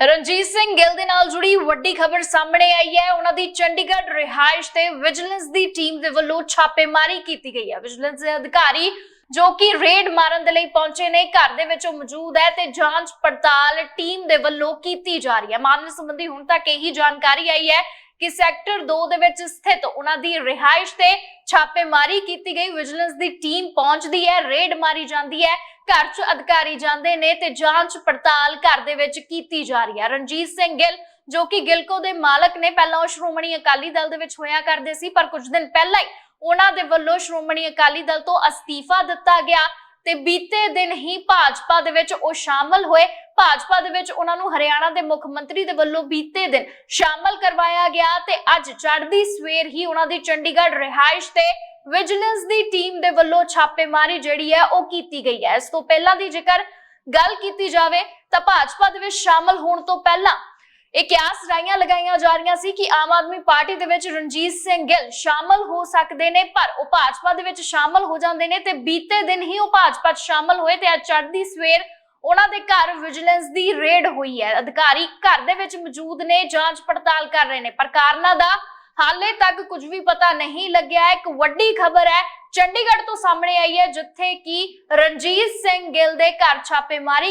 ਰਣਜੀਤ ਸਿੰਘ ਗਿੱਲ ਦੇ ਨਾਲ ਜੁੜੀ ਵੱਡੀ ਖਬਰ ਸਾਹਮਣੇ ਆਈ ਹੈ। ਉਹਨਾਂ ਦੀ ਚੰਡੀਗੜ੍ਹ ਰਿਹਾਇਸ਼ ਤੇ ਵਿਜੀਲੈਂਸ ਦੀ ਟੀਮ ਦੇ ਵੱਲੋਂ ਛਾਪੇਮਾਰੀ ਕੀਤੀ ਗਈ ਹੈ। ਵਿਜੀਲੈਂਸ ਦੇ ਅਧਿਕਾਰੀ ਜੋ ਕਿ ਰੇਡ ਮਾਰਨ ਦੇ ਲਈ ਪਹੁੰਚੇ ਨੇ, ਘਰ ਦੇ ਵਿੱਚ ਮੌਜੂਦ ਹੈ ਤੇ ਜਾਂਚ ਪੜਤਾਲ ਟੀਮ ਦੇ ਵੱਲੋਂ ਕੀਤੀ ਜਾ ਰਹੀ ਹੈ। ਮਾਮਲੇ ਸੰਬੰਧੀ ਹੁਣ ਤੱਕ ਇਹੀ ਜਾਣਕਾਰੀ ਆਈ ਹੈ ਕਿ ਸੈਕਟਰ 2 ਦੇ ਵਿੱਚ ਸਥਿਤ ਉਹਨਾਂ ਦੀ ਰਿਹਾਇਸ਼ ਤੇ ਛਾਪੇਮਾਰੀ ਕੀਤੀ ਗਈ। ਵਿਜੀਲੈਂਸ ਦੀ ਟੀਮ ਪਹੁੰਚਦੀ ਹੈ, ਰੇਡ ਮਾਰੀ ਜਾਂਦੀ ਹੈ, ਘਰ 'ਚ ਅਧਿਕਾਰੀ ਜਾਂਦੇ ਨੇ ਤੇ ਜਾਂਚ ਪੜਤਾਲ ਘਰ ਦੇ ਵਿੱਚ ਕੀਤੀ ਜਾ ਰਹੀ ਹੈ। ਰਣਜੀਤ ਸਿੰਘ ਗਿੱਲ, ਜੋ ਕਿ ਗਿਲਕੋ ਦੇ ਮਾਲਕ ਨੇ, ਪਹਿਲਾਂ ਉਹ ਸ਼੍ਰੋਮਣੀ ਅਕਾਲੀ ਦਲ ਦੇ ਵਿੱਚ ਹੋਇਆ ਕਰਦੇ ਸੀ, ਪਰ ਕੁਝ ਦਿਨ ਪਹਿਲਾਂ ਹੀ ਉਹਨਾਂ ਦੇ ਵੱਲੋਂ ਸ਼੍ਰੋਮਣੀ ਅਕਾਲੀ ਦਲ ਤੋਂ ਅਸਤੀਫਾ ਦਿੱਤਾ ਗਿਆ। ਤੇ ਬੀਤੇ ਦਿਨ ਹੀ ਭਾਜਪਾ ਦੇ ਵਿੱਚ ਉਹ ਸ਼ਾਮਲ ਹੋਏ। ਭਾਜਪਾ ਦੇ ਵਿੱਚ ਉਹਨਾਂ ਨੂੰ ਹਰਿਆਣਾ ਦੇ ਮੁੱਖ ਮੰਤਰੀ ਦੇ ਵੱਲੋਂ ਬੀਤੇ ਦਿਨ ਸ਼ਾਮਲ ਕਰਵਾਇਆ ਗਿਆ ਤੇ ਅੱਜ ਚੜ੍ਹਦੀ ਸਵੇਰ ਹੀ ਉਹਨਾਂ ਦੀ ਚੰਡੀਗੜ੍ਹ ਰਿਹਾਇਸ਼ ਤੇ ਵਿਜੀਲੈਂਸ ਦੀ ਟੀਮ ਦੇ ਵੱਲੋਂ ਛਾਪੇਮਾਰੀ ਜਿਹੜੀ ਹੈ ਉਹ ਕੀਤੀ ਗਈ ਹੈ। ਇਸ ਤੋਂ ਪਹਿਲਾਂ ਦੀ ਜੇਕਰ ਗੱਲ ਕੀਤੀ ਜਾਵੇ ਤਾਂ ਭਾਜਪਾ ਦੇ ਵਿੱਚ ਸ਼ਾਮਲ ਹੋਣ ਤੋਂ ਪਹਿਲਾਂ ਇਹ ਕਿਆਸ ਰਾਈਆਂ ਲਗਾਈਆਂ ਜਾ ਰਹੀਆਂ ਸੀ ਕਿ ਆਮ ਆਦਮੀ ਪਾਰਟੀ ਦੇ ਵਿੱਚ ਰਣਜੀਤ ਸਿੰਘ ਗਿੱਲ ਸ਼ਾਮਲ ਹੋ ਸਕਦੇ ਨੇ, ਪਰ ਉਹ ਭਾਜਪਾ ਦੇ ਵਿੱਚ ਸ਼ਾਮਲ ਹੋ ਜਾਂਦੇ ਨੇ ਤੇ ਬੀਤੇ ਦਿਨ ਹੀ ਉਹ ਭਾਜਪਾ 'ਚ ਸ਼ਾਮਲ ਹੋਏ ਤੇ ਅੱਜ ਚੜ੍ਹਦੀ ਸਵੇਰ ਉਹਨਾਂ ਦੇ ਘਰ ਵਿਜੀਲੈਂਸ ਦੀ ਰੇਡ ਹੋਈ ਹੈ ਅਧਿਕਾਰੀ ਘਰ ਦੇ ਵਿੱਚ ਮੌਜੂਦ ਨੇ, ਜਾਂਚ ਪੜਤਾਲ ਕਰ ਰਹੇ ਨੇ ਪਰ ਕਾਰਨਾਂ ਦਾ ਹਾਲੇ ਤੱਕ ਕੁਝ ਵੀ ਪਤਾ ਨਹੀਂ ਲੱਗਿਆ ਹੈ। ਇੱਕ ਵੱਡੀ ਖਬਰ ਹੈ, ਚੰਡੀਗੜ੍ਹ ਤੋਂ ਸਾਹਮਣੇ ਆਈ ਹੈ, ਜਿੱਥੇ ਕਿ ਰਣਜੀਤ ਸਿੰਘ ਗਿੱਲ ਦੇ ਘਰ ਛਾਪੇਮਾਰੀ